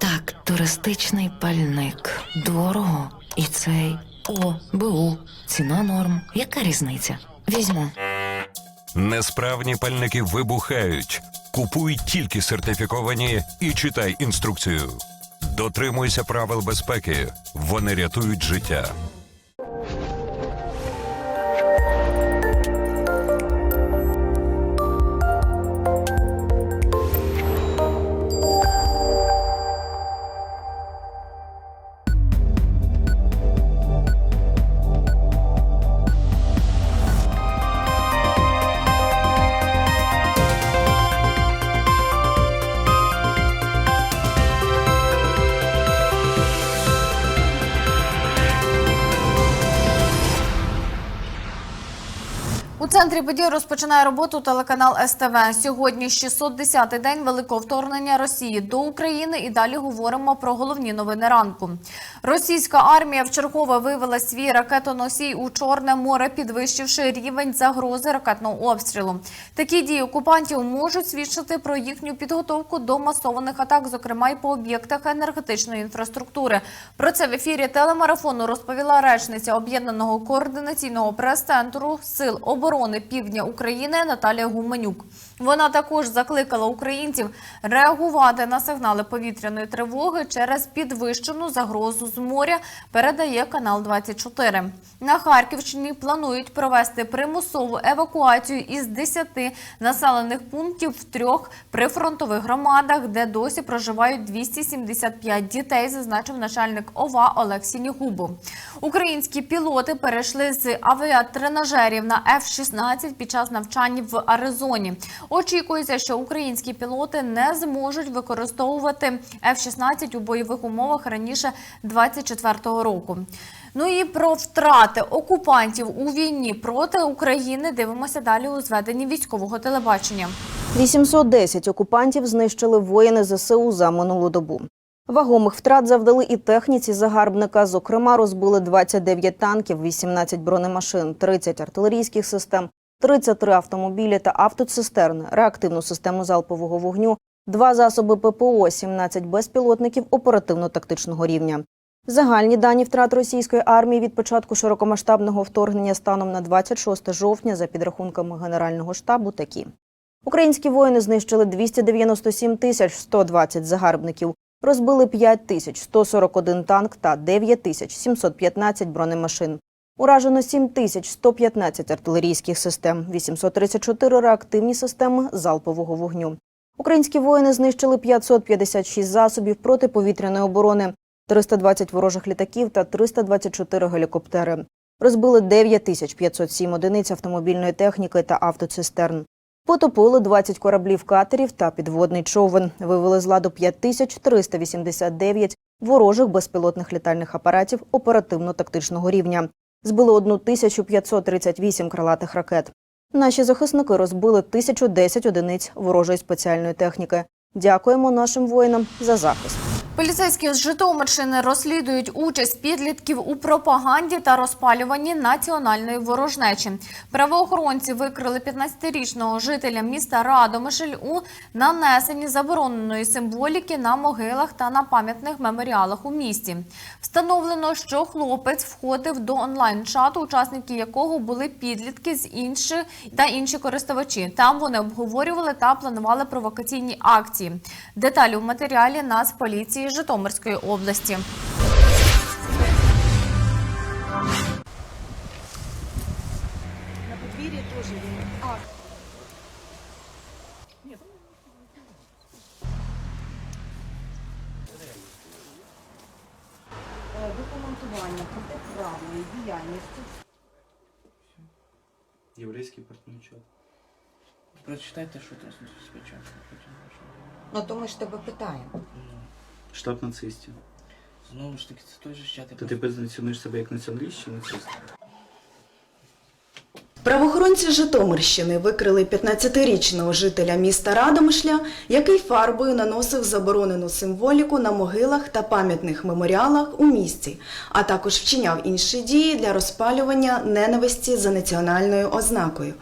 Так, туристичний пальник. Дорого. І цей. О. Ціна норм. Яка різниця? Візьму. Несправні пальники вибухають. Купуй тільки сертифіковані і читай інструкцію. Дотримуйся правил безпеки. Вони рятують життя. Центрі подій розпочинає роботу телеканал СТВ. Сьогодні 610-й день великого вторгнення Росії до України. І далі говоримо про головні новини ранку. Російська армія вчергове вивела свій ракетоносій у Чорне море, підвищивши рівень загрози ракетного обстрілу. Такі дії окупантів можуть свідчити про їхню підготовку до масованих атак, зокрема й по об'єктах енергетичної інфраструктури. Про це в ефірі телемарафону розповіла речниця об'єднаного координаційного прес-центру сил оборони Півдня України Наталія Гуменюк. Вона також закликала українців реагувати на сигнали повітряної тривоги через підвищену загрозу з моря. Передає канал 24. На Харківщині планують провести примусову евакуацію із 10 населених пунктів в трьох прифронтових громадах, де досі проживають 275 дітей, зазначив начальник ОВА Олег Сінігубов. Українські пілоти перейшли з авіатренажерів на F-16 під час навчань в Аризоні. Очікується, що українські пілоти не зможуть використовувати F-16 у бойових умовах раніше 24-го року. Ну і про втрати окупантів у війні проти України дивимося далі у зведенні військового телебачення. 810 окупантів знищили воїни ЗСУ за минулу добу. Вагомих втрат завдали і техніці загарбника. Зокрема, розбили 29 танків, 18 бронемашин, 30 артилерійських систем, 33 автомобілі та автоцистерни, реактивну систему залпового вогню, два засоби ППО, 17 безпілотників оперативно-тактичного рівня. Загальні дані втрат російської армії від початку широкомасштабного вторгнення станом на 26 жовтня за підрахунками Генерального штабу такі. Українські воїни знищили 297 тисяч 120 загарбників, розбили 5 тисяч 141 танк та 9 тисяч 715 бронемашин. Уражено 7 тисяч 115 артилерійських систем, 834 реактивні системи залпового вогню. Українські воїни знищили 556 засобів протиповітряної оборони, 320 ворожих літаків та 324 гелікоптери. Розбили 9507 одиниць автомобільної техніки та автоцистерн. Потопили 20 кораблів катерів та підводний човен. Вивели з ладу 5389 ворожих безпілотних літальних апаратів оперативно-тактичного рівня. Збили 1538 крилатих ракет. Наші захисники розбили 1010 одиниць ворожої спеціальної техніки. Дякуємо нашим воїнам за захист. Поліцейські з Житомирщини розслідують участь підлітків у пропаганді та розпалюванні національної ворожнечі. Правоохоронці викрили 15-річного жителя міста Радомишль у нанесенні забороненої символіки на могилах та на пам'ятних меморіалах у місті. Встановлено, що хлопець входив до онлайн-чату, учасники якого були підлітки з інших та інші користувачі. Там вони обговорювали та планували провокаційні акції. Деталі у матеріалі Нацполіції Житомирської області. На подвір'ї теж є. А. Документування протиправної діяльності Єврейський партнерчат. Прочитайте, що там спочатку. Ну то ми ж тебе питаємо. Штаб нацистів. Знову ж таки, це той же чат. То ти позиціонуєш себе як націоналіст чи нацист? Правоохоронці Житомирщини викрили 15-річного жителя міста Радомишля, який фарбою наносив заборонену символіку на могилах та пам'ятних меморіалах у місті, а також вчиняв інші дії для розпалювання ненависті за національною ознакою.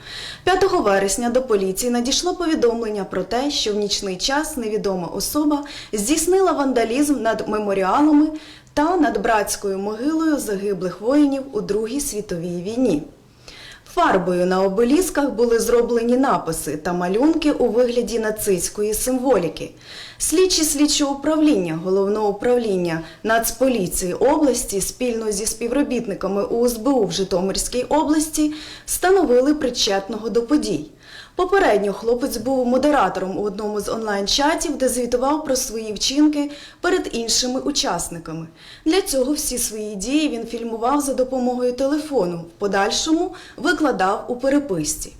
5 вересня до поліції надійшло повідомлення про те, що в нічний час невідома особа здійснила вандалізм над меморіалами та над братською могилою загиблих воїнів у Другій світовій війні. Фарбою на обелісках були зроблені написи та малюнки у вигляді нацистської символіки. Слідчі слідчого управління Головного управління Нацполіції області спільно зі співробітниками УСБУ в Житомирській області встановили причетного до подій. Попередньо хлопець був модератором у одному з онлайн-чатів, де звітував про свої вчинки перед іншими учасниками. Для цього всі свої дії він фільмував за допомогою телефону, в подальшому викладав у переписці.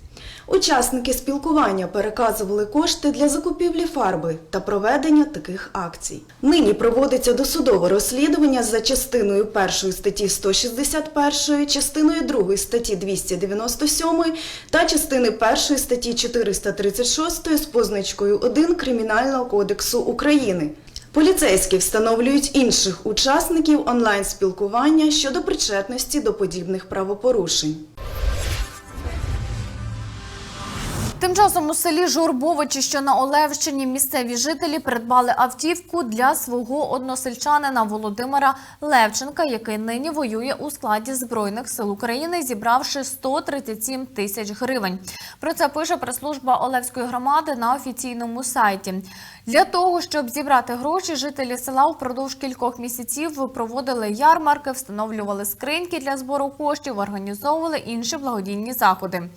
Учасники спілкування переказували кошти для закупівлі фарби та проведення таких акцій. Нині проводиться досудове розслідування за частиною 1 статті 161, частиною 2 статті 297 та частини 1 статті 436 з позначкою 1 Кримінального кодексу України. Поліцейські встановлюють інших учасників онлайн-спілкування щодо причетності до подібних правопорушень. Тим часом у селі Журбовичі, що на Олевщині, місцеві жителі придбали автівку для свого односельчанина Володимира Левченка, який нині воює у складі збройних сил України, зібравши 137 тисяч гривень. Про це пише прес-служба Олевської громади на офіційному сайті. Для того щоб зібрати гроші, жителі села впродовж кількох місяців проводили ярмарки, встановлювали скриньки для збору коштів, організовували інші благодійні заходи.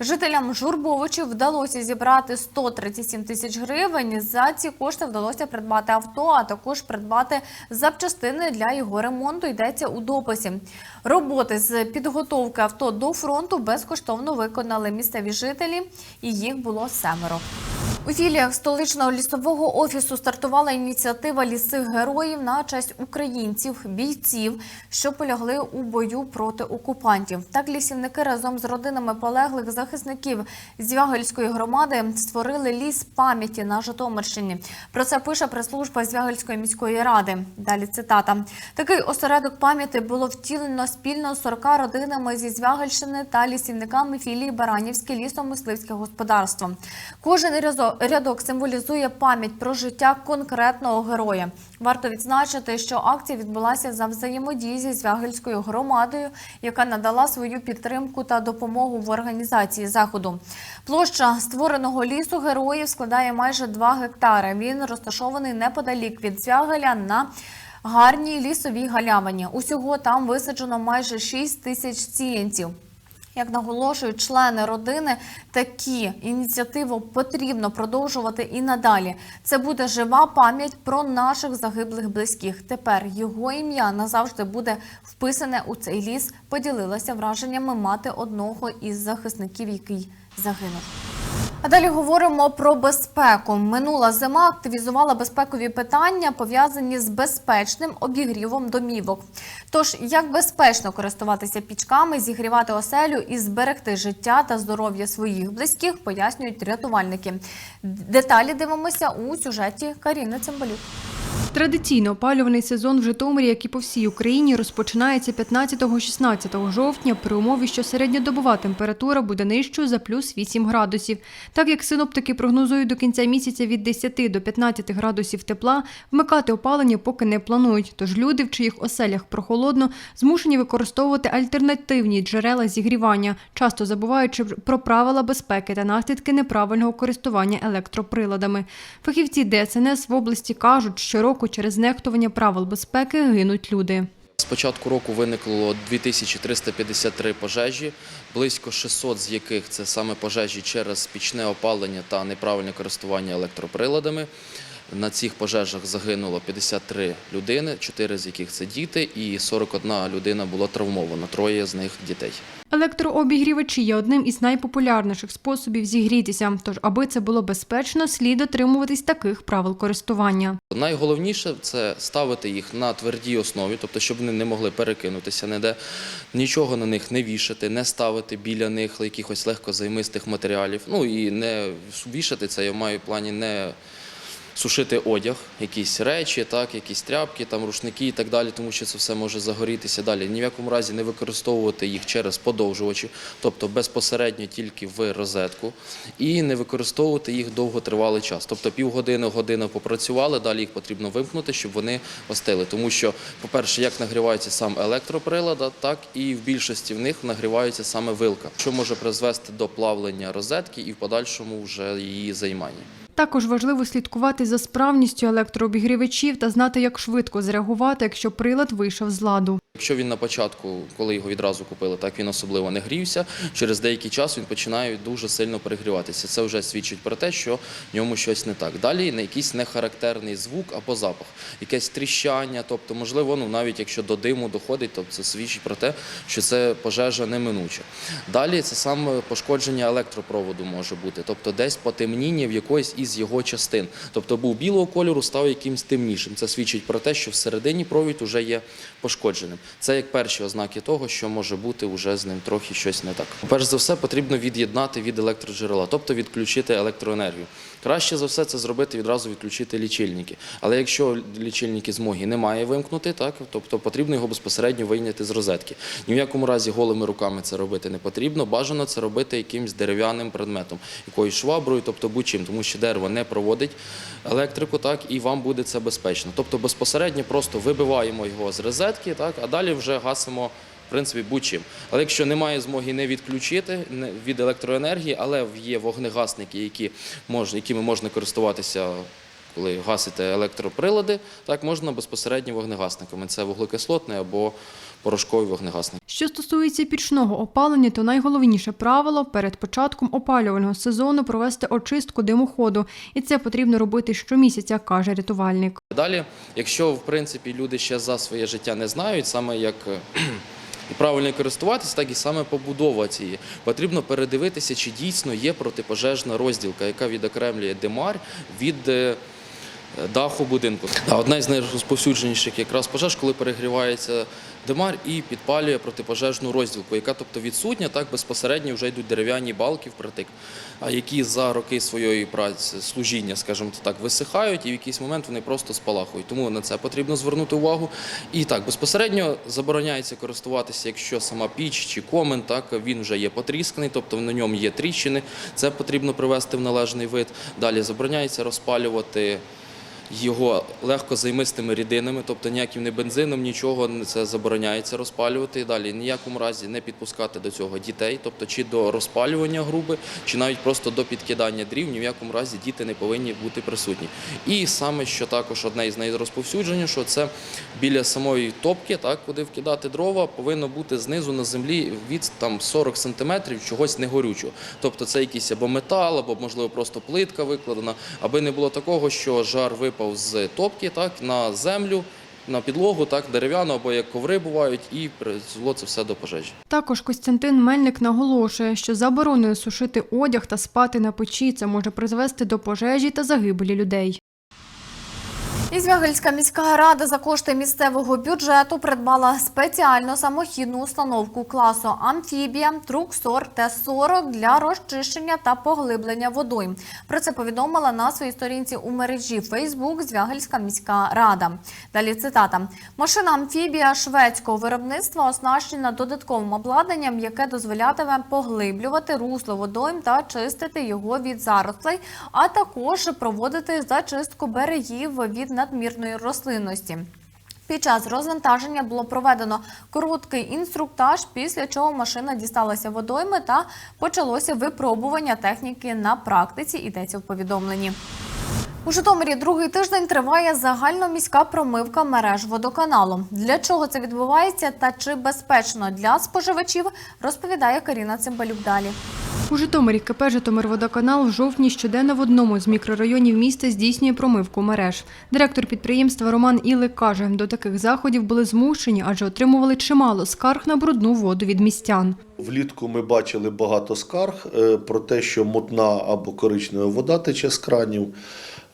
Жителям Журбовичів вдалося зібрати 137 тисяч гривень. За ці кошти вдалося придбати авто, а також придбати запчастини для його ремонту. Йдеться у дописі. Роботи з підготовки авто до фронту безкоштовно виконали місцеві жителі, і їх було семеро. У філіях столичного лісового офісу стартувала ініціатива ліси героїв на честь українців, бійців, що полягли у бою проти окупантів. Так лісівники разом з родинами полеглих захисників Звягельської громади створили ліс пам'яті на Житомирщині. Про це пише прес-служба Звягельської міської ради. Далі цитата: такий осередок пам'яті було втілено спільно з 40 родинами зі Звягельщини та лісівниками філії Баранівське лісомисливське господарство. Кожен рязо- рядок символізує пам'ять про життя конкретного героя. Варто відзначити, що акція відбулася за взаємодії зі Звягельською громадою, яка надала свою підтримку та допомогу в організації заходу. Площа створеного лісу героїв складає майже 2 гектари. Він розташований неподалік від Звягеля на гарній лісовій галявині. Усього там висаджено майже 6 тисяч сіянців. Як наголошують члени родини, такі ініціативи потрібно продовжувати і надалі. Це буде жива пам'ять про наших загиблих близьких. Тепер його ім'я назавжди буде вписане у цей ліс. Поділилася враженнями мати одного із захисників, який загинув. А далі говоримо про безпеку. Минула зима активізувала безпекові питання, пов'язані з безпечним обігрівом домівок. Тож, як безпечно користуватися пічками, зігрівати оселю і зберегти життя та здоров'я своїх близьких, пояснюють рятувальники. Деталі дивимося у сюжеті Каріни Цимбалюк. Традиційно опалювальний сезон в Житомирі, як і по всій Україні, розпочинається 15-16 жовтня при умові, що середньодобова температура буде нижчою за плюс 8 градусів. Так як синоптики прогнозують до кінця місяця від 10 до 15 градусів тепла, вмикати опалення поки не планують. Тож люди, в чиїх оселях прохолодно, змушені використовувати альтернативні джерела зігрівання, часто забуваючи про правила безпеки та наслідки неправильного користування електроприладами. Фахівці ДСНС в області кажуть, що року через нехтування правил безпеки гинуть люди. З початку року виникло 2353 пожежі, близько 600 з яких це саме пожежі через пічне опалення та неправильне користування електроприладами. На цих пожежах загинуло 53 людини, 4 з яких це діти, і 41 людина була травмована, троє з них дітей. Електрообігрівачі є одним із найпопулярніших способів зігрітися. Тож, аби це було безпечно, слід дотримуватись таких правил користування. Найголовніше це ставити їх на твердій основі, тобто щоб вони не могли перекинутися ніде, нічого на них не вішати, не ставити біля них якихось легкозаймистих матеріалів. Ну і не вішати це я маю в плані не сушити одяг, якісь речі, так, якісь тряпки, там рушники і так далі, тому що це все може загорітися далі. Ні в якому разі не використовувати їх через подовжувачі, тобто безпосередньо тільки в розетку, і не використовувати їх довготривалий час. Тобто півгодини, година попрацювали, далі їх потрібно вимкнути, щоб вони остили. Тому що, по-перше, як нагрівається сам електроприлад, так і в більшості в них нагрівається саме вилка, що може призвести до плавлення розетки і в подальшому вже її займання. Також важливо слідкувати за справністю електрообігрівачів та знати, як швидко зреагувати, якщо прилад вийшов з ладу. Якщо він на початку, коли його відразу купили, так він особливо не грівся. Через деякий час він починає дуже сильно перегріватися. Це вже свідчить про те, що в ньому щось не так. Далі на якийсь нехарактерний звук або запах, якесь тріщання, тобто, можливо, ну навіть якщо до диму доходить, то це свідчить про те, що це пожежа неминуча. Далі це саме пошкодження електропроводу може бути, тобто десь потемніння в якоїсь із його частин. Тобто був білого кольору, став якимось темнішим. Це свідчить про те, що всередині провід вже є пошкодженим. Це як перші ознаки того, що може бути вже з ним трохи щось не так. Перш за все, потрібно від'єднати від електроджерела, тобто відключити електроенергію. Краще за все це зробити відразу відключити лічильники. Але якщо лічильники змоги немає вимкнути, так тобто потрібно його безпосередньо вийняти з розетки. Ні в якому разі голими руками це робити не потрібно. Бажано це робити якимось дерев'яним предметом, якоюсь шваброю, тобто будь-чим, тому що дерево не проводить електрику, так і вам буде це безпечно. Тобто безпосередньо просто вибиваємо його з розетки, так а далі вже гасимо. В принципі, будь-чим. Але якщо немає змоги не відключити від електроенергії, але є вогнегасники, які можна, якими можна користуватися, коли гасите електроприлади, так можна безпосередньо вогнегасниками. Це вуглекислотний або порошковий вогнегасник. Що стосується пічного опалення, то найголовніше правило перед початком опалювального сезону провести очистку димоходу, і це потрібно робити щомісяця, каже рятувальник. Далі, якщо в принципі люди ще за своє життя не знають, саме як і правильно користуватися, так і саме побудовувати її. Потрібно передивитися, чи дійсно є протипожежна розділка, яка відокремлює димар від е, даху будинку. Одна із найрозповсюдженіших якраз пожеж, коли перегрівається димар і підпалює протипожежну розділку, яка тобто відсутня, так безпосередньо вже йдуть дерев'яні балки впритик, а які за роки своєї праці служіння, скажімо так, висихають, і в якийсь момент вони просто спалахують. Тому на це потрібно звернути увагу. І так, безпосередньо забороняється користуватися, якщо сама піч чи комен, так він вже є потрісканий, тобто на ньому є тріщини. Це потрібно привести в належний вид. Далі забороняється розпалювати його легкозаймистими рідинами, тобто ніяким не бензином, нічого не- це забороняється розпалювати. І далі ніякому разі не підпускати до цього дітей, тобто чи до розпалювання груби, чи навіть просто до підкидання дрів, ні в якому разі діти не повинні бути присутні. І саме, що також одне із найрозповсюдженішого, це біля самої топки, так, куди вкидати дрова, повинно бути знизу на землі від там 40 сантиметрів чогось негорючого. Тобто це якийсь або метал, або можливо просто плитка викладена, аби не було такого, що жар випав з топки так, на землю. На підлогу, так, дерев'яну або як коври бувають, і призвело це все до пожежі. Також Костянтин Мельник наголошує, що забороною сушити одяг та спати на печі це може призвести до пожежі та загибелі людей. Ізвягельська міська рада за кошти місцевого бюджету придбала спеціальну самохідну установку класу амфібія Труксор Т-40 для розчищення та поглиблення водойм. Про це повідомила на своїй сторінці у мережі Фейсбук Звягельська міська рада. Далі цитата: машина амфібія шведського виробництва оснащена додатковим обладнанням, яке дозволятиме поглиблювати русло водойм та чистити його від зарослей, а також проводити зачистку берегів від надмірної рослинності. Під час розвантаження було проведено короткий інструктаж, після чого машина дісталася водойми та почалося випробування техніки на практиці. Йдеться в повідомленні. У Житомирі другий тиждень триває загальноміська промивка мереж водоканалу. Для чого це відбувається та чи безпечно для споживачів, розповідає Каріна Цимбалюк далі. У Житомирі КП «Житомирводоканал» в жовтні щоденно в одному з мікрорайонів міста здійснює промивку мереж. Директор підприємства Роман Ілик каже, до таких заходів були змушені, адже отримували чимало скарг на брудну воду від містян. Влітку ми бачили багато скарг е, про те, що мутна або коричнева вода тече з кранів.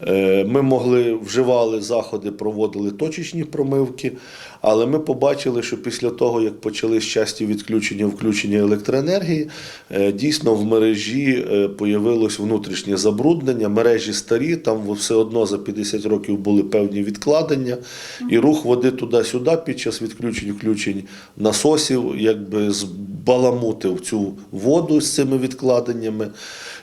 Е, Ми могли вживали заходи, проводили точечні промивки, але ми побачили, що після того, як почали часті відключення включення електроенергії, е, дійсно в мережі е, появилось внутрішнє забруднення. Мережі старі, там все одно за 50 років були певні відкладення, і рух води туди-сюди під час відключень включень насосів, якби збаламутив цю воду з цими відкладеннями.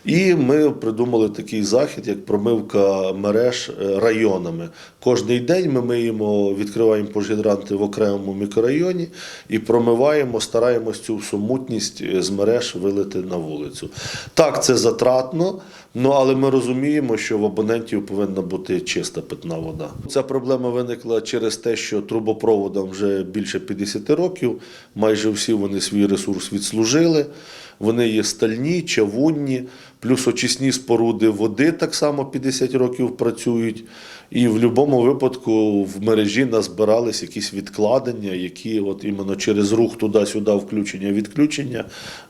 І ми придумали такий захід, як промивка мереж е, районами. Кожний день ми миємо, відкриваємо пожгідранти в окремому мікрорайоні і промиваємо, стараємось цю всю мутність е, з мереж вилити на вулицю. Так, це затратно, ну але ми розуміємо, що в абонентів повинна бути чиста питна вода. Ця проблема виникла через те, що трубопроводам вже більше 50 років, майже всі вони свій ресурс відслужили. Вони є стальні, чавунні, плюс очисні споруди води так само 50 років працюють. І в будь-якому випадку в мережі назбирались якісь відкладення, які от іменно через рух туди-сюди, включення-відключення,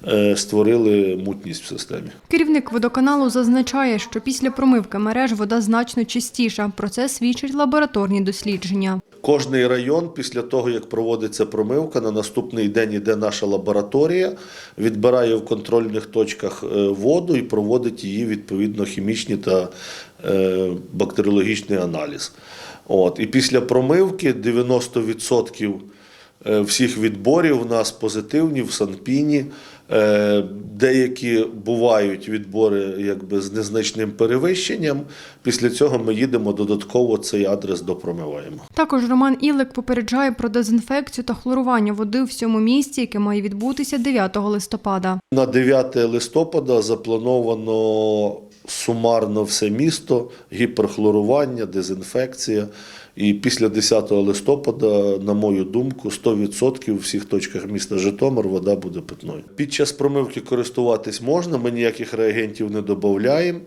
е, створили мутність в системі. Керівник водоканалу зазначає, що після промивки мереж вода значно чистіша. Про це свідчать лабораторні дослідження. Кожний район після того, як проводиться промивка, на наступний день іде наша лабораторія, відбирає в контрольних точках е, воду і проводить її відповідно хімічні та е, бактеріологічний аналіз. От. І після промивки 90% е, всіх відборів у нас позитивні в Санпіні. Е, Деякі бувають відбори якби з незначним перевищенням. Після цього ми їдемо додатково цей адрес допромиваємо. Також Роман Ілик попереджає про дезінфекцію та хлорування води у всьому місті, яке має відбутися 9 листопада. На 9 листопада заплановано сумарно все місто, гіперхлорування, дезінфекція. І після 10 листопада, на мою думку, 100% у всіх точках міста Житомир вода буде питною. Під час промивки користуватись можна, ми ніяких реагентів не додаємо.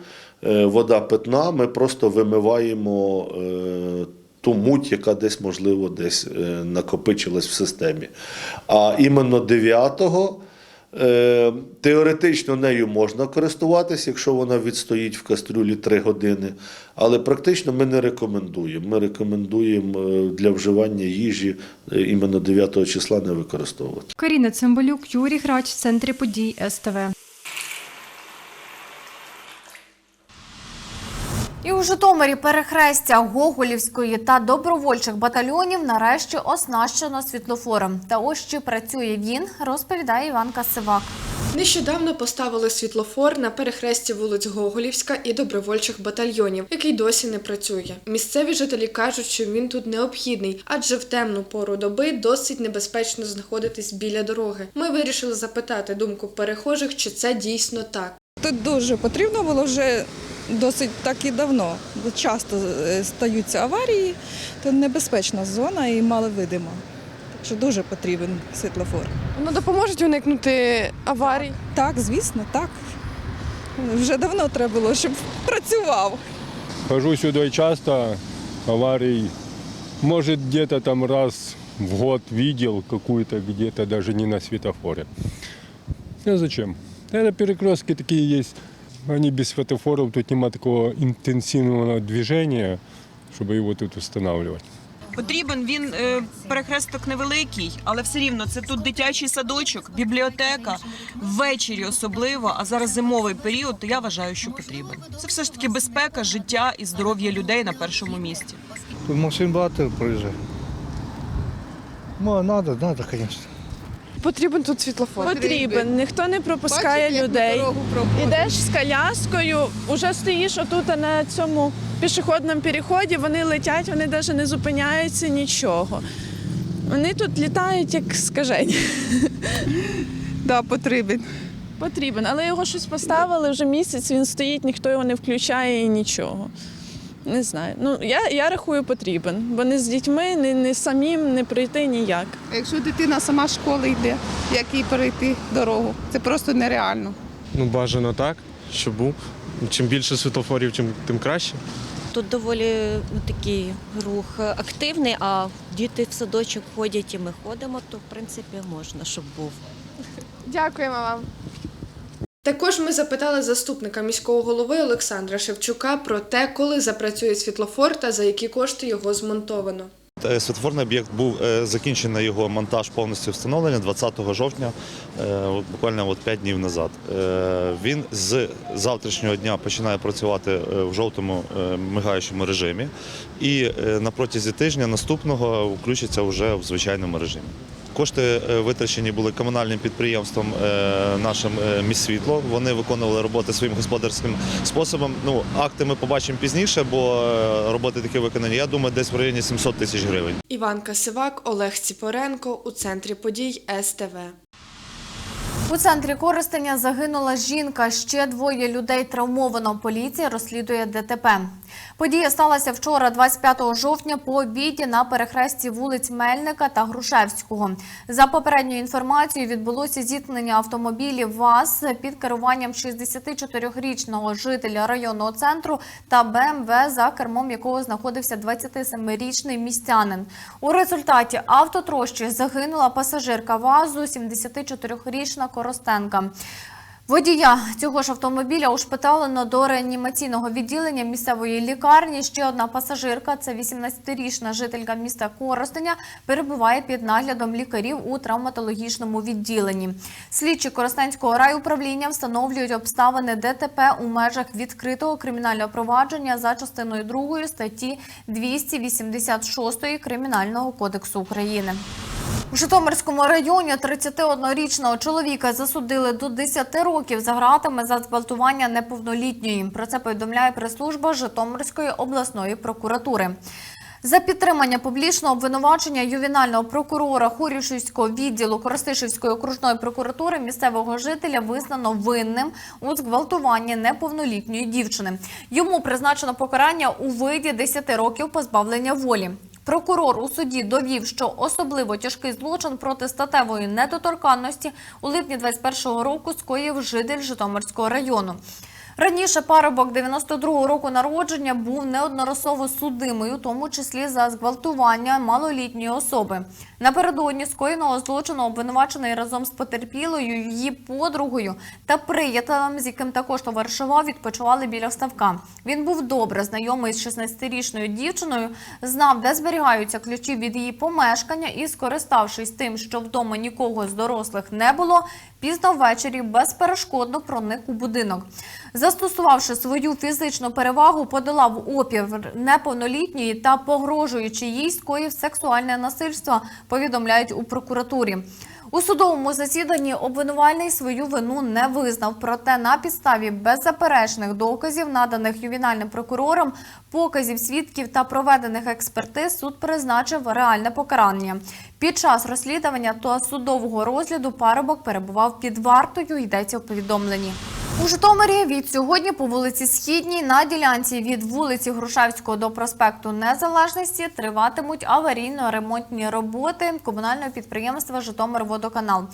Вода питна, ми просто вимиваємо е, ту муть, яка десь, можливо, десь е, накопичилась в системі. А іменно 9-го Е, Теоретично нею можна користуватися, якщо вона відстоїть в кастрюлі 3 години, але практично ми не рекомендуємо. Ми рекомендуємо е, для вживання їжі е, іменно 9 числа не використовувати. Каріна Цимбалюк, Юрій Грач, центрі подій СТВ. І у Житомирі перехрестя Гоголівської та добровольчих батальйонів нарешті оснащено світлофором. Та ось чи працює він, розповідає Іванка Сивак. Нещодавно поставили світлофор на перехресті вулиць Гоголівська і добровольчих батальйонів, який досі не працює. Місцеві жителі кажуть, що він тут необхідний, адже в темну пору доби досить небезпечно знаходитись біля дороги. Ми вирішили запитати думку перехожих, чи це дійсно так. Тут дуже потрібно було вже досить так і давно. Часто е, стаються аварії, то небезпечна зона і маловидима. Так що дуже потрібен світлофор. Ну допоможуть уникнути аварій. Так, звісно, так. Вже давно треба було, щоб працював. Хожу сюда часто, аварий, может, где-то там раз в год видел какую-то где-то даже не на светофоре. А зачем? Это перекрестки такие есть. Они без светофоров, тут нема такого интенсивного движения, чтобы его тут устанавливать. Потрібен він е, перехресток невеликий, але все рівно це тут дитячий садочок, бібліотека ввечері особливо. А зараз зимовий період. То я вважаю, що потрібен. Це все ж таки безпека, життя і здоров'я людей на першому місці. Тут машин багато проїжджає. Ну, треба, треба, звісно. Потрібен тут світлофор. Потрібен, ніхто не пропускає людей. Ідеш з коляскою, вже стоїш отут на цьому пішохідному переході, вони летять, вони навіть не зупиняються нічого. Вони тут літають як скажені. Да, потрібен. Потрібен, але його щось поставили вже місяць, він стоїть, ніхто його не включає і нічого. Не знаю. Ну, я, я рахую, потрібен, бо не з дітьми, не, не самим не прийти ніяк. Якщо дитина сама з школи йде, як їй перейти дорогу, це просто нереально. Ну, бажано так, щоб був. Чим більше світлофорів, тим, тим краще. Тут доволі ну, такий рух активний, а діти в садочок ходять і ми ходимо, то в принципі можна, щоб був. Дякуємо вам. Також ми запитали заступника міського голови Олександра Шевчука про те, коли запрацює світлофор та за які кошти його змонтовано. Е, Світлофорний об'єкт був е, закінчений його монтаж повністю встановлення 20 жовтня, е, буквально от 5 днів назад. Він з завтрашнього дня починає працювати в жовтому мигаючому режимі, і на протязі тижня наступного включиться вже в звичайному режимі. Кошти е, витрачені були комунальним підприємством е, нашим е, «Міськсвітло». Вони виконували роботи своїм господарським способом. Ну, акти ми побачимо пізніше, бо роботи такі виконані. Я думаю, десь в районі 700 тисяч гривень. Іванка Сивак, Олег Ціпоренко у центрі подій СТВ. У центрі Коростеня загинула жінка. Ще двоє людей травмовано. Поліція розслідує ДТП. Подія сталася вчора, 25 жовтня, по обіді на перехресті вулиць Мельника та Грушевського. За попередньою інформацією, відбулося зіткнення автомобілів ВАЗ під керуванням 64-річного жителя районного центру та БМВ, за кермом якого знаходився 27-річний містянин. У результаті автотрощі загинула пасажирка ВАЗу, 74-річна Коростенка. Водія цього ж автомобіля ушпиталено до реанімаційного відділення місцевої лікарні. Ще одна пасажирка, це 18-річна жителька міста Коростеня, перебуває під наглядом лікарів у травматологічному відділенні. Слідчі Коростенського райуправління встановлюють обставини ДТП у межах відкритого кримінального провадження за частиною 2 статті 286 Кримінального кодексу України. У Житомирському районі 31-річного чоловіка засудили до 10 років за ґратами за зґвалтування неповнолітньої. Про це повідомляє прес-служба Житомирської обласної прокуратури. За підтримання публічного обвинувачення ювенального прокурора Хорішівського відділу Коростишівської окружної прокуратури місцевого жителя визнано винним у зґвалтуванні неповнолітньої дівчини. Йому призначено покарання у виді 10 років позбавлення волі. Прокурор у суді довів, що особливо тяжкий злочин проти статевої недоторканності у липні 21-го року скоїв житель Житомирського району. Раніше парубок 92-го року народження був неодноразово судимий, у тому числі за зґвалтування малолітньої особи. Напередодні скоєного злочину обвинувачений разом з потерпілою, її подругою та приятелем, з яким також товаришував, відпочивали біля ставка. Він був добре знайомий з 16-річною дівчиною, знав, де зберігаються ключі від її помешкання, і, скориставшись тим, що вдома нікого з дорослих не було, пізно ввечері безперешкодно проник у будинок. Застосувавши свою фізичну перевагу, подолав опір неповнолітньої та, погрожуючи їй, скоїв сексуальне насильство, повідомляють у прокуратурі. У судовому засіданні обвинувальний свою вину не визнав. Проте на підставі беззаперечних доказів, наданих ювенальним прокурором, показів свідків та проведених експертиз, суд призначив реальне покарання. Під час розслідування та судового розгляду парубок перебував під вартою. Йдеться у повідомленні. У Житомирі від сьогодні по вулиці Східній на ділянці від вулиці Грушевського до проспекту Незалежності триватимуть аварійно-ремонтні роботи комунального підприємства Житомирводоканал.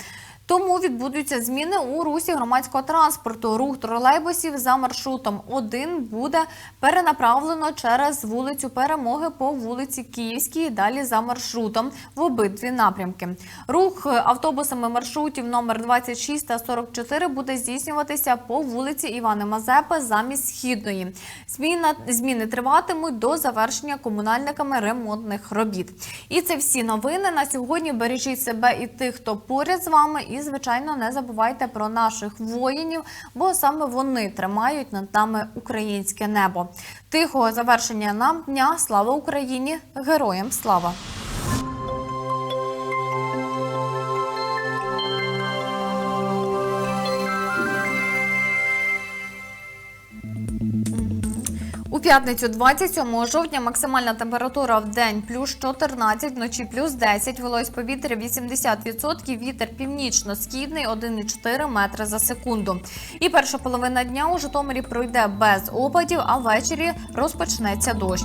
Тому відбудуться зміни у русі громадського транспорту. Рух тролейбусів за маршрутом 1 буде перенаправлено через вулицю Перемоги по вулиці Київській, далі за маршрутом в обидві напрямки. Рух автобусами маршрутів номер 26 та 44 буде здійснюватися по вулиці Івана Мазепи замість східної. Зміна зміни триватимуть до завершення комунальниками ремонтних робіт. І це всі новини на сьогодні. Бережіть себе і тих, хто поряд з вами. І звичайно, не забувайте про наших воїнів, бо саме вони тримають над нами українське небо. Тихого завершення нам дня. Слава Україні! Героям слава! П'ятницю 27 жовтня максимальна температура в день плюс 14, вночі плюс 10, вологість повітря 80%, вітер північно-східний 1,4 метри за секунду. І перша половина дня у Житомирі пройде без опадів, а ввечері розпочнеться дощ.